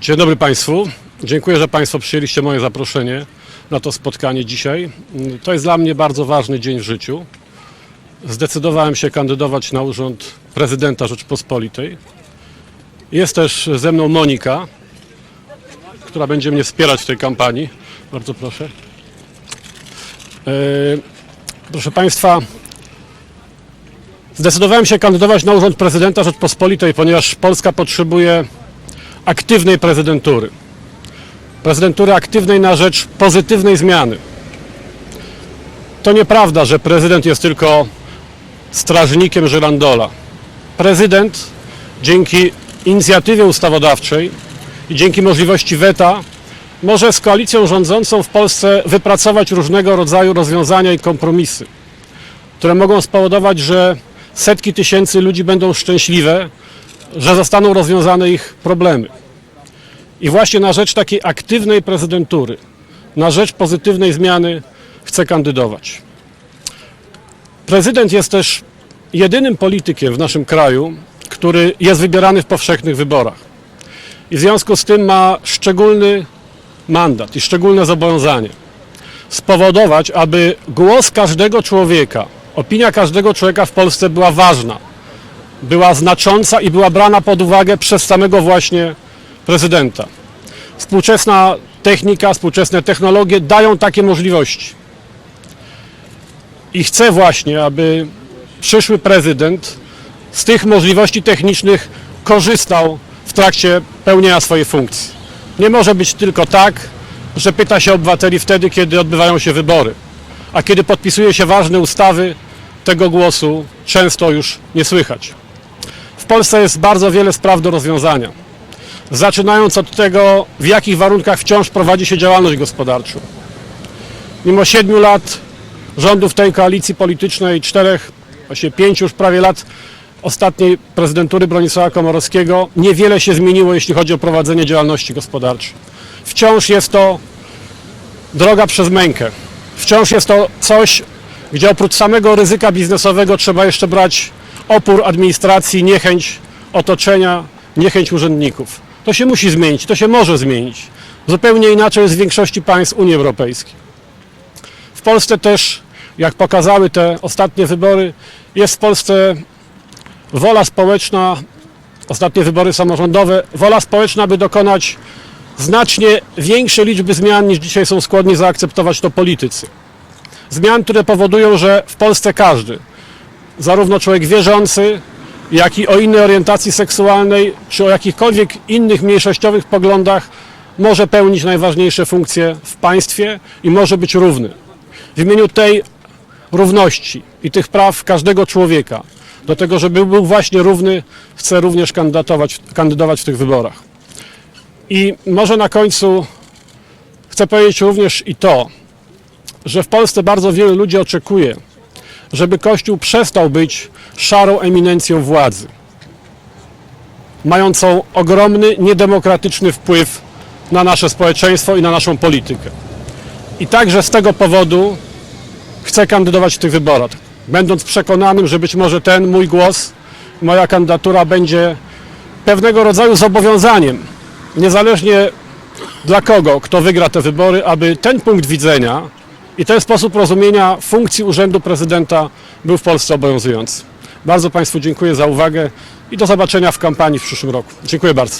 Dzień dobry Państwu. Dziękuję, że Państwo przyjęliście moje zaproszenie na to spotkanie dzisiaj. To jest dla mnie bardzo ważny dzień w życiu. Zdecydowałem się kandydować na urząd prezydenta Rzeczpospolitej. Jest też ze mną Monika, która będzie mnie wspierać w tej kampanii. Bardzo proszę. E, Proszę Państwa, zdecydowałem się kandydować na urząd prezydenta Rzeczpospolitej, ponieważ Polska potrzebuje aktywnej prezydentury. Prezydentury aktywnej na rzecz pozytywnej zmiany. To nieprawda, że prezydent jest tylko strażnikiem żyrandola. Prezydent dzięki inicjatywie ustawodawczej i dzięki możliwości weta może z koalicją rządzącą w Polsce wypracować różnego rodzaju rozwiązania i kompromisy, które mogą spowodować, że setki tysięcy ludzi będą szczęśliwe, że zostaną rozwiązane ich problemy. I właśnie na rzecz takiej aktywnej prezydentury, na rzecz pozytywnej zmiany chcę kandydować. Prezydent jest też jedynym politykiem w naszym kraju, który jest wybierany w powszechnych wyborach. I w związku z tym ma szczególny mandat i szczególne zobowiązanie spowodować, aby głos każdego człowieka, opinia każdego człowieka w Polsce była ważna, była znacząca i była brana pod uwagę przez samego właśnie prezydenta. Współczesna technika, współczesne technologie dają takie możliwości. I chcę właśnie, aby przyszły prezydent z tych możliwości technicznych korzystał w trakcie pełnienia swojej funkcji. Nie może być tylko tak, że pyta się obywateli wtedy, kiedy odbywają się wybory, a kiedy podpisuje się ważne ustawy, tego głosu często już nie słychać. W Polsce jest bardzo wiele spraw do rozwiązania. Zaczynając od tego, w jakich warunkach wciąż prowadzi się działalność gospodarczą. Mimo siedmiu lat rządów tej koalicji politycznej, czterech, właśnie pięciu już prawie lat ostatniej prezydentury Bronisława Komorowskiego, niewiele się zmieniło, jeśli chodzi o prowadzenie działalności gospodarczej. Wciąż jest to droga przez mękę. Wciąż jest to coś, gdzie oprócz samego ryzyka biznesowego trzeba jeszcze brać opór administracji, niechęć otoczenia, niechęć urzędników. To się musi zmienić, to się może zmienić. Zupełnie inaczej jest w większości państw Unii Europejskiej. W Polsce też, jak pokazały te ostatnie wybory, jest w Polsce wola społeczna, ostatnie wybory samorządowe, wola społeczna, by dokonać znacznie większej liczby zmian niż dzisiaj są skłonni zaakceptować to politycy. Zmian, które powodują, że w Polsce każdy, zarówno człowiek wierzący, jak i o innej orientacji seksualnej, czy o jakichkolwiek innych mniejszościowych poglądach, może pełnić najważniejsze funkcje w państwie i może być równy. W imieniu tej równości i tych praw każdego człowieka, do tego, żeby był właśnie równy, chcę również kandydatować, kandydować w tych wyborach. I może na końcu chcę powiedzieć również i to, że w Polsce bardzo wielu ludzi oczekuje, żeby Kościół przestał być szarą eminencją władzy, mającą ogromny, niedemokratyczny wpływ na nasze społeczeństwo i na naszą politykę. I także z tego powodu chcę kandydować w tych wyborach, będąc przekonanym, że być może ten mój głos, moja kandydatura będzie pewnego rodzaju zobowiązaniem, niezależnie dla kogo, kto wygra te wybory, aby ten punkt widzenia i ten sposób rozumienia funkcji Urzędu Prezydenta był w Polsce obowiązujący. Bardzo Państwu dziękuję za uwagę i do zobaczenia w kampanii w przyszłym roku. Dziękuję bardzo.